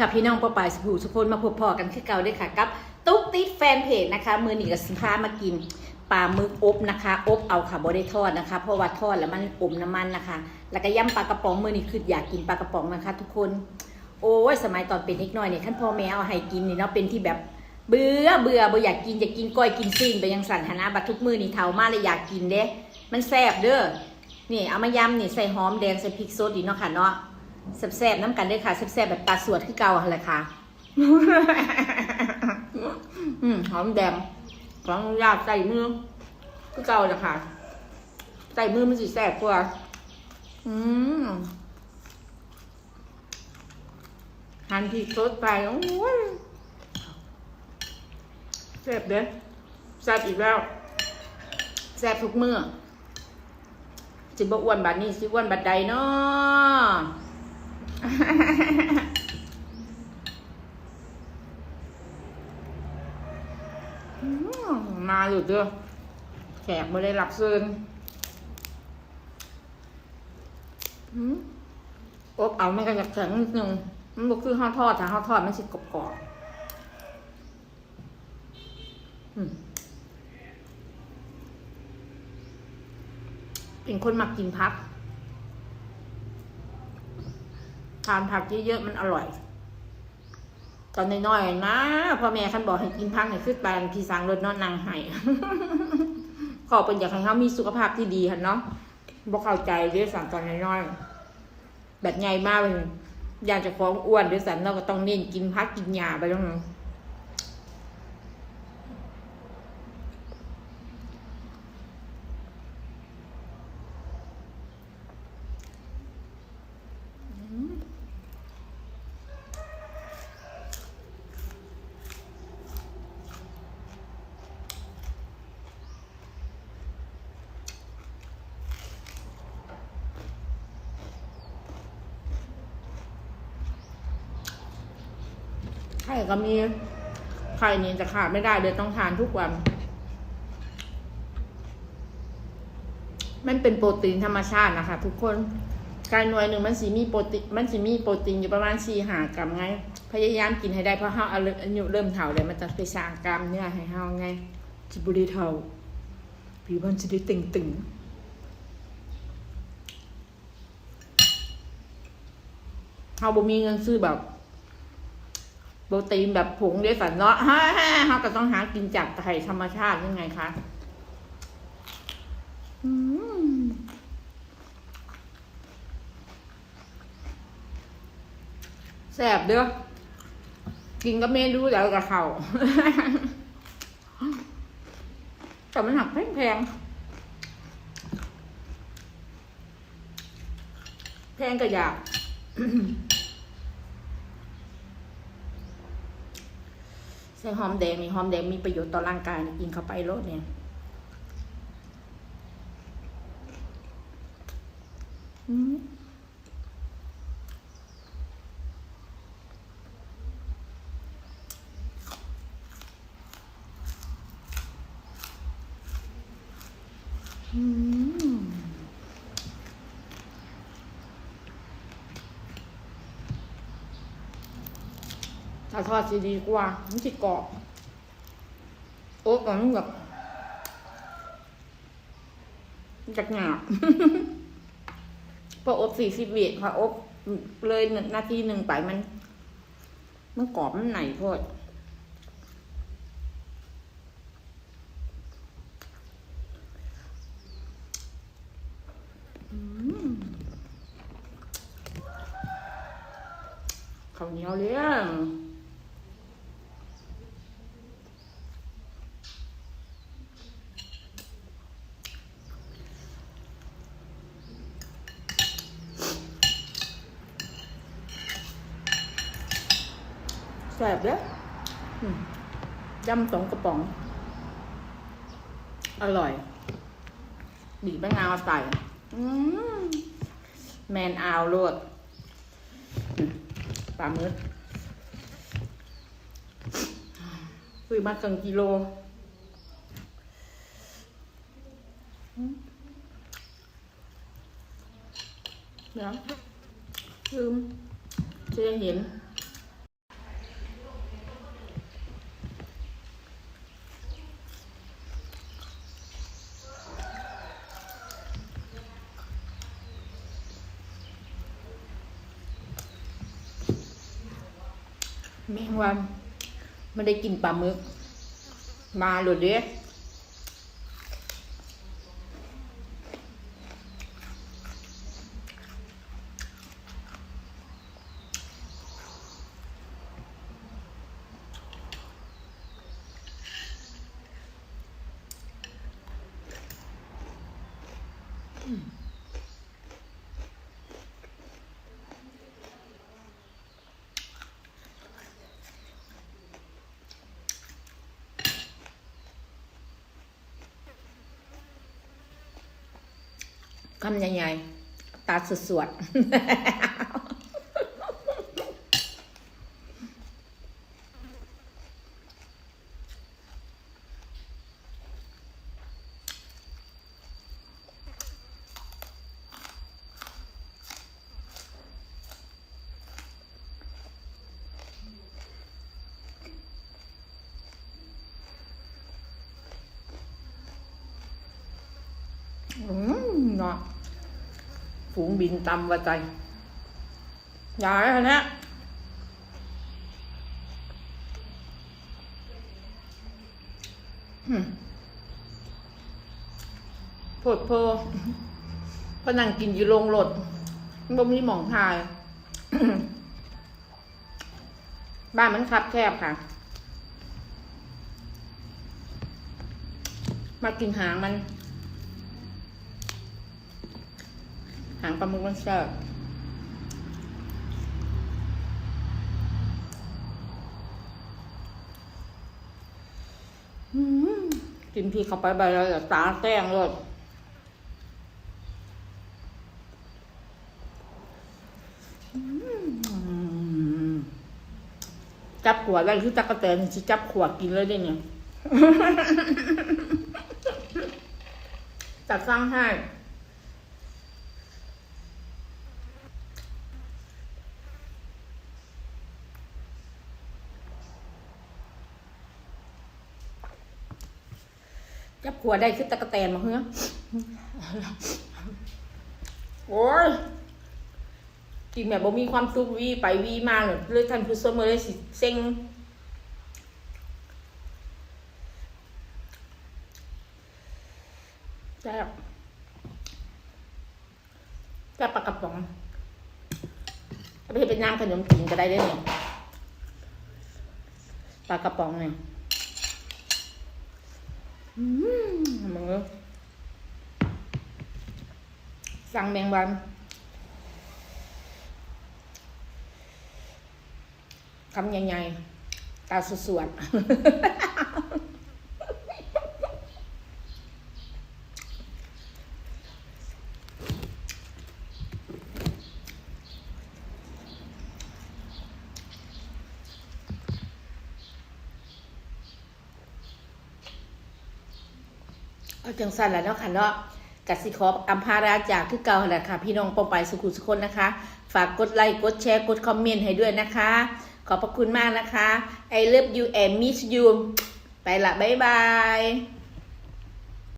ค่ะพี่น้องป้าปายสบู่สุคนมาพบพอกันคือเก่าด้วยค่ะกับตุ๊กติ๊ดแฟนเพจนะคะ มือหนีกับสินค้ามากินปลาหมึกอบนะคะ อบเอาค่ะบได้ทอดนะคะ เพราะว่าทอดแล้วมันอมน้ำมันนะคะ แล้วก็ย่ำปลากระป๋องมือนี้คืออยากกินปลากระป๋องนะคะ ทุกคนโอ้ยสมัยตอนเป็นเด็กน้อยเนี่ยท่านพ่อแม่เอาให้กินนี่เนาะเป็นที่แบบเบื่อเบื่อบ่อยากกินอยากกินก้อยกินซิ่งไปยังสันหนาบัดทุกมือนี่เท่ามากเลยอยากกินเด้ มันแซ่บเด้อนี่เอามายำนี่ใส่หอมแดงใส่พริกสดดีเนาะค่ะเนาะ แซ่บๆน้ำกันด้วยค่ะแซ่บๆแบบตาสวดคือเก่าหั่นแหละค่ะอืมหอมแดงของยาใส่มือคือเก่าเลยค่ะใส่มือมันสิแซ่บกว่าอืมหันพริกสดไปโอ้ยแซ่บเด้อแซ่บอีกแล้วแซ่บทุกมือสิบอ้วนบัดนี้สิอ้วนบัดใดเนาะ มาอยู่เด้อแขกไม่ได้รับเชิญอืมอบเอาไม่กันก็จะแข็งนิดนึง มันบ่คือข้าวทอดถ้าข้าวทอดมันสิกรอบๆอืมเป็นคนมักกินพัก ทานผักเยอะๆมันอร่อย ตอนน้อยๆนะพ่อแม่คันบอกให้กินพักในคือแปลนพี่สังรถนอนนางไห้ขอเป็นอยากให้เขามีสุขภาพที่ดีค่ะเนาะบอกเข้าใจด้วยสันตอนน้อยๆแบบใหญ่มากเลยอยากจะฟ้องอ้วนด้วยสันเราก็ต้องเน้นกินพักกินยาไปแล้วเนาะ ไข่ก็มีไข่นี่จะขาดไม่ได้เลยต้องทานทุกวัน มันเป็นโปรตีนธรรมชาตินะคะ ทุกคนไก่หน่วยหนึ่งมันสีมีโปรตีนมันสีมีโปรตีนอยู่ประมาณสี่หากรัมไง พยายามกินให้ได้เพราะเฮาอายุเริ่มเฒ่าเลยมันจะไปสร้างกล้ามเนื้อให้เฮาไงจิบุรีเฒ่าผิวมันจะได้ตึงตึงเฮาบ่มีเงินซื้อแบบ โปรตีนแบบผงเดสันเนาะฮ่าฮ่าเขาก็ต้องหากินจากไข่ธรรมชาติยังไงคะแซ่บเด้อกินก็ไม่รู้แล้วกับเขาแต่มันหักแพงแพงก็อยาก ส่หอมแดงนี่หอมแดงมีประโยชน์ต่อร่างกายกินเข้าไปรสเนี่ยอืมอืม ถ้าทอดจะดีกว่า มันจะกรอบโอ๊บมันแบบจากหยาบพออบสี่สิบวิพออบเลยนาทีหนึ่งไปมัน มันกรอบมันไหนโพดอืมข้าวเหนียวเลี้ยง แซ่บเด้ออืมยำสองกระป๋อง อร่อย บีบมะนาวใส่อืมแมนอาวโลดอืมปลาหมึกซื้อมาครึ่งกิโลอืมเดี๋ยวลืมจะได้เห็น แมงวันไม่ได้กินปลาหมึก มาหลุดเด้ คำใหญ่ๆตาสวดๆอืมเนาะ ฝูงบินตำว่าใจยายอันเนี้ยอืมโพดโพพนังกินอยู่โรงรถบ่มีหมองทาย บ้านมันคับแคบค่ะ มากินหางมัน หางปลาหมึกมันแซ่บอืมกินพี่เข้าไปใบแล้วตาแต้งเลยจับขวดได้คือจักระแตนสิจับขวดกินเลยได้เนี่ยจัดสร้างให้ จับขวดได้คือตะกะแตนมาเฮ้อโอ้ยกินแบบบ่มีความสุขวีไปวีมาเลยเลยท่านผู้ชมเลยสิเซ็งแซ่บแซ่บปลากระป๋องเอาไปเฮ็ดเป็นย่างขนมกินก็ได้เด้อเนี่ยปลากระป๋องเนี่ยอื มึงสั่งแมงวันคำใหญ่ๆ ตาสวดๆ เอาจังสันแหละเนาะค่ะเนาะกสิขอบอัมพาราจากคือเก่าแหละค่ะ พี่น้องปองไปสุขุสุคนนะคะ ฝากกดไลค์กดแชร์กดคอมเมนต์ให้ด้วยนะคะ ขอบพระคุณมากนะคะ I love you and miss you ไปละบ๊ายบาย